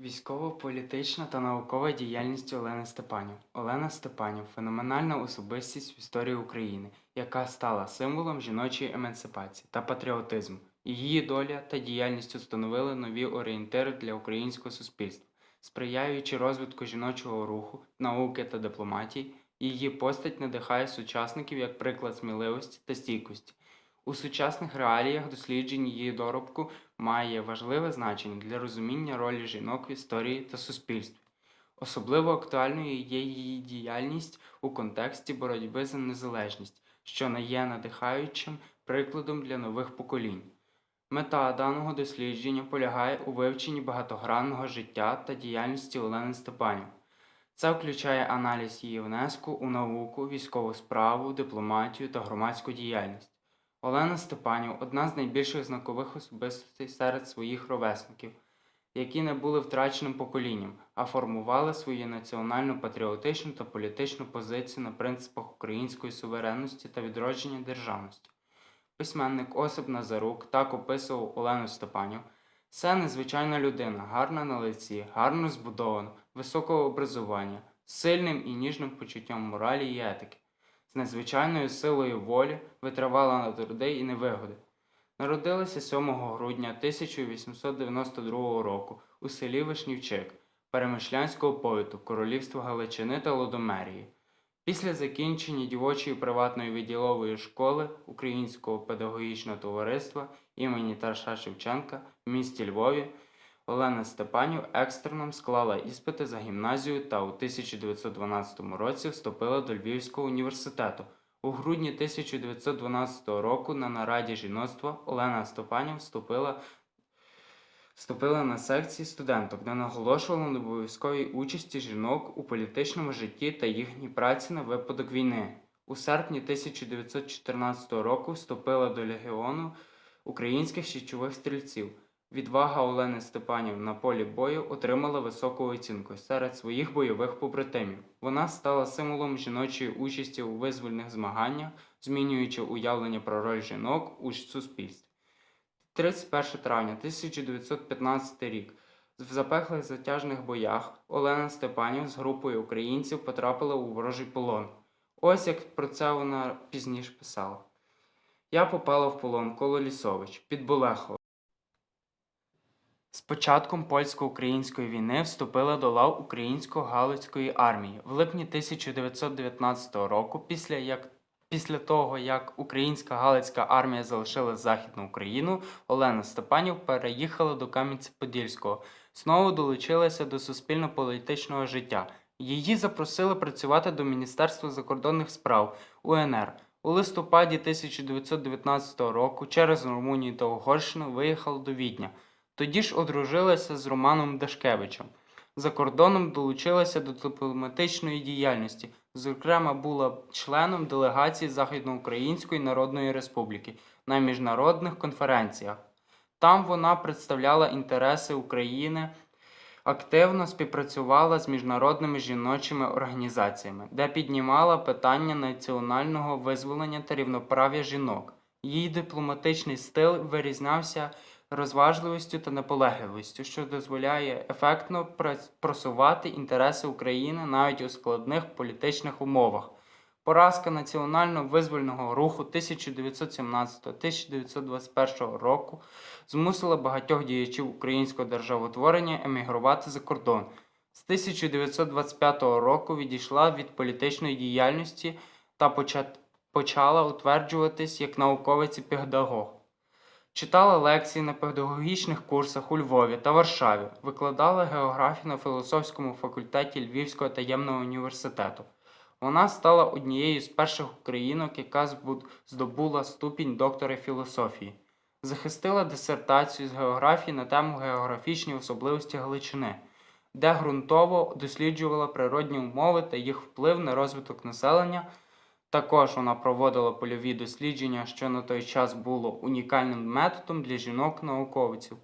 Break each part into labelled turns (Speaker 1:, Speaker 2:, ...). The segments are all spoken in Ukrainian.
Speaker 1: Військово-політична та наукова діяльність Олени Степанів. Олена Степанів феноменальна особистість в історії України, яка стала символом жіночої емансипації та патріотизму. Її доля та діяльність установили нові орієнтири для українського суспільства, сприяючи розвитку жіночого руху, науки та дипломатії. Її постать надихає сучасників як приклад сміливості та стійкості. У сучасних реаліях досліджень її доробку має важливе значення для розуміння ролі жінок в історії та суспільстві. Особливо актуальною є її діяльність у контексті боротьби за незалежність, що не є надихаючим прикладом для нових поколінь. Мета даного дослідження полягає у вивченні багатогранного життя та діяльності Олени Степанів. Це включає аналіз її внеску у науку, військову справу, дипломатію та громадську діяльність. Олена Степанів одна з найбільших знакових особистостей серед своїх ровесників, які не були втраченим поколінням, а формували свою національну патріотичну та політичну позицію на принципах української суверенності та відродження державності. Письменник Осип Назарук так описував Олену Степанів. Це незвичайна людина, гарна на лиці, гарно збудована, високого образування, сильним і ніжним почуттям моралі і етики з надзвичайною силою волі витривала на труди і невигоди. Народилася 7 грудня 1892 року у селі Вишнівчик Перемишлянського повіту Королівства Галичини та Лодомерії. Після закінчення дівочої приватної відділової школи Українського педагогічного товариства імені Тараса Шевченка в місті Львові Олена Степанів екстерном склала іспити за гімназію та у 1912 році вступила до Львівського університету. У грудні 1912 року на нараді жіноцтва Олена Степанів вступила, вступила на секції студенток, де наголошувала на обов'язковій участі жінок у політичному житті та їхній праці на випадок війни. У серпні 1914 року вступила до легіону українських січових стрільців. Відвага Олени Степанів на полі бою отримала високу оцінку серед своїх бойових побратимів. Вона стала символом жіночої участі у визвольних змаганнях, змінюючи уявлення про роль жінок у суспільстві. 31 травня 1915 рік. В запеклих затяжних боях Олена Степанів з групою українців потрапила у ворожий полон. Ось як про це вона пізніше писала. Я попала в полон коло Лісович під Болехово. З початком польсько-української війни вступила до лав Українсько-Галицької армії. В липні 1919 року, після, як, після того, як Українська Галицька армія залишила Західну Україну, Олена Степанів переїхала до Кам'янця-Подільського, знову долучилася до суспільно-політичного життя. Її запросили працювати до Міністерства закордонних справ УНР. У листопаді 1919 року через Румунію та Угорщину виїхала до Відня. Тоді ж одружилася з Романом Дашкевичем. За кордоном долучилася до дипломатичної діяльності. Зокрема, була членом делегації Західноукраїнської Народної Республіки на міжнародних конференціях. Там вона представляла інтереси України, активно співпрацювала з міжнародними жіночими організаціями, де піднімала питання національного визволення та рівноправ'я жінок. Її дипломатичний стиль вирізнявся розважливістю та наполегливістю, що дозволяє ефектно просувати інтереси України навіть у складних політичних умовах. Поразка національно-визвольного руху 1917-1921 року змусила багатьох діячів українського державотворення емігрувати за кордон. З 1925 року відійшла від політичної діяльності та почала утверджуватись як науковець і педагог. Читала лекції на педагогічних курсах у Львові та Варшаві, викладала географію на філософському факультеті Львівського таємного університету. Вона стала однією з перших українок, яка здобула ступінь доктора філософії. Захистила дисертацію з географії на тему географічні особливості Галичини, де ґрунтово досліджувала природні умови та їх вплив на розвиток населення. Також вона проводила польові дослідження, що на той час було унікальним методом для жінок-науковців.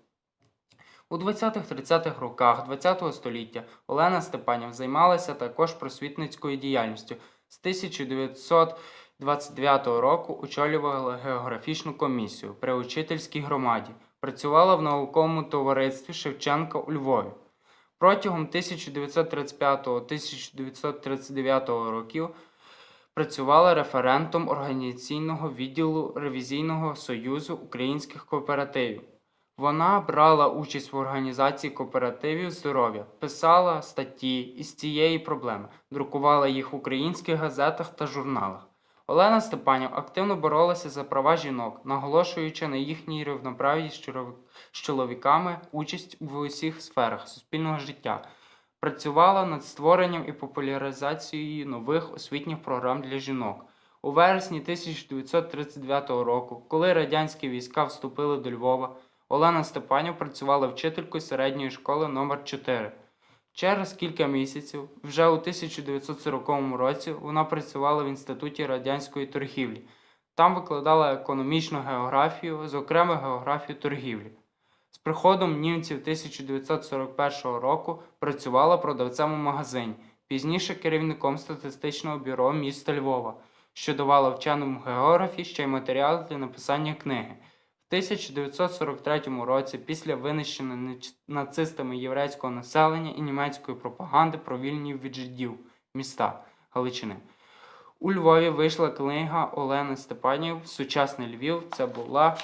Speaker 1: У 20-30-х роках ХХ століття Олена Степанів займалася також просвітницькою діяльністю. З 1929 року очолювала географічну комісію при учительській громаді, працювала в науковому товаристві Шевченка у Львові. Протягом 1935-1939 років працювала референтом організаційного відділу Ревізійного союзу українських кооперативів. Вона брала участь в організації кооперативів здоров'я, писала статті із цієї проблеми, друкувала їх в українських газетах та журналах. Олена Степанів активно боролася за права жінок, наголошуючи на їхній рівноправі з чоловіками участь в усіх сферах суспільного життя. Працювала над створенням і популяризацією нових освітніх програм для жінок. У вересні 1939 року, коли радянські війська вступили до Львова, Олена Степанів працювала вчителькою середньої школи номер 4 Через кілька місяців, вже у 1940 році, вона працювала в Інституті радянської торгівлі. Там викладала економічну географію, зокрема географію торгівлі. З приходом німців 1941 року працювала продавцем у магазині, пізніше керівником статистичного бюро міста Львова, що давала вченому географії ще й матеріал для написання книги. В 1943 році, після винищення нацистами єврейського населення і німецької пропаганди про вільні від жидів міста Галичини. У Львові вийшла книга Олени Степанів Сучасний Львів. Це була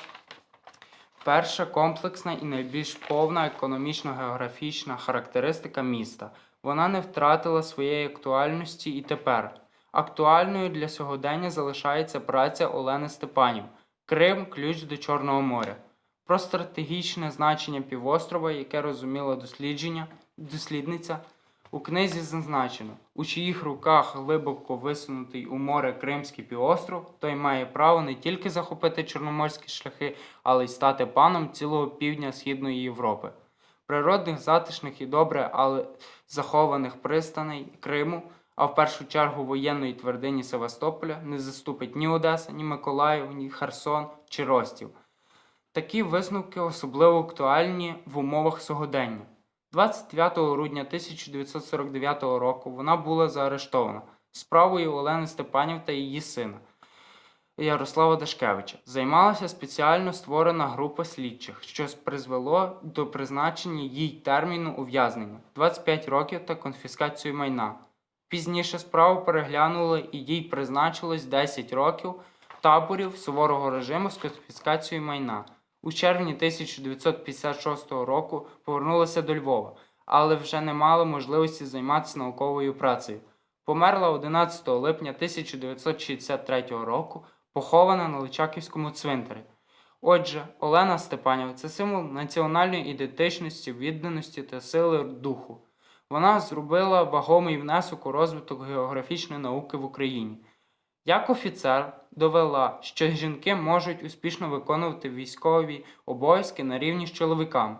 Speaker 1: перша комплексна і найбільш повна економічно-географічна характеристика міста. Вона не втратила своєї актуальності і тепер. Актуальною для сьогодення залишається праця Олени Степанів Крим ключ до Чорного моря. Про стратегічне значення півострова, яке розуміла дослідження, дослідниця, у книзі зазначено, у чиїх руках глибоко висунутий у море Кримський півостров, той має право не тільки захопити чорноморські шляхи, але й стати паном цілого півдня Східної Європи. Природних, затишних і добре, але захованих пристаней Криму, а в першу чергу воєнної твердині Севастополя, не заступить ні Одеса, ні Миколаїв, ні Херсон чи Ростів. Такі висновки особливо актуальні в умовах сьогодення. 29 грудня 1949 року вона була заарештована справою Олени Степанів та її сина Ярослава Дашкевича. Займалася спеціально створена група слідчих, що призвело до призначення їй терміну ув'язнення 25 років та конфіскацію майна. Пізніше справу переглянули і їй призначилось 10 років таборів суворого режиму з конфіскацією майна. У червні 1956 року повернулася до Львова, але вже не мала можливості займатися науковою працею. Померла 11 липня 1963 року, похована на Личаківському цвинтарі. Отже, Олена Степанєва це символ національної ідентичності, відданості та сили духу. Вона зробила вагомий внесок у розвиток географічної науки в Україні. Як офіцер довела, що жінки можуть успішно виконувати військові обов'язки на рівні з чоловіками.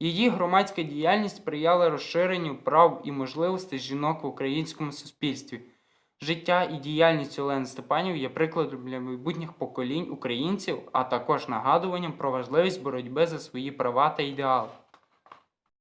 Speaker 1: Її громадська діяльність сприяла розширенню прав і можливостей жінок в українському суспільстві. Життя і діяльність Олени Степанів є прикладом для майбутніх поколінь українців, а також нагадуванням про важливість боротьби за свої права та ідеали.